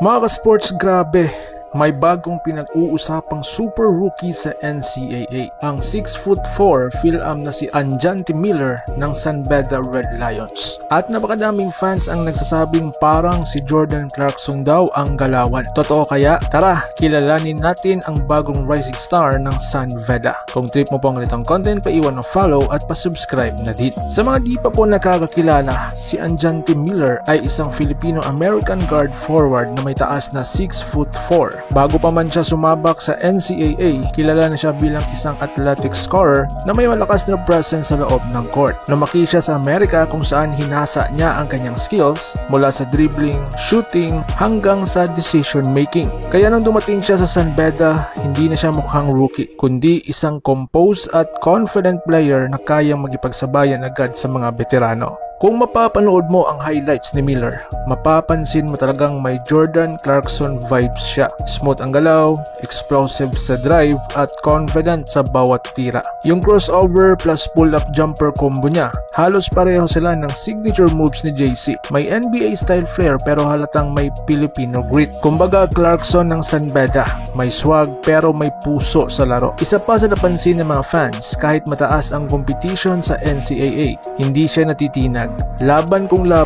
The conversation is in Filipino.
Mga ka-sports, grabe. May bagong pinag-uusapang super rookie sa NCAA. Ang 6'4 Phil-Am na si Anjanti Miller ng San Beda Red Lions. At napakadaming fans ang nagsasabing parang si Jordan Clarkson daw ang galawan. Totoo kaya? Tara, kilalanin natin ang bagong rising star ng San Veda. Kung trip mo po ang ganitong content, paiwan ng follow at pa-subscribe na din. Sa mga di pa po nakakakilala, si Anjanti Miller ay isang Filipino-American guard forward na may taas na 6'4". Bago pa man siya sumabak sa NCAA, kilala na siya bilang isang athletic scorer na may malakas na presence sa loob ng court. Lumaki siya sa Amerika kung saan hinasa niya ang kanyang skills mula sa dribbling, shooting, hanggang sa decision making. Kaya nung dumating siya sa San Beda, hindi na siya mukhang rookie, kundi isang composed at confident player na kayang magipagsabayan agad sa mga veterano. Kung mapapanood mo ang highlights ni Miller, mapapansin mo talagang may Jordan Clarkson vibes siya. Smooth ang galaw, explosive sa drive, at confident sa bawat tira. Yung crossover plus pull-up jumper combo niya, halos pareho sila ng signature moves ni JC. May NBA style flair pero halatang may Filipino grit. Kumbaga Clarkson ng San Beda, may swag pero may puso sa laro. Isa pa sa napansin ng mga fans, kahit mataas ang competition sa NCAA, hindi siya natitinag. Laban kung laban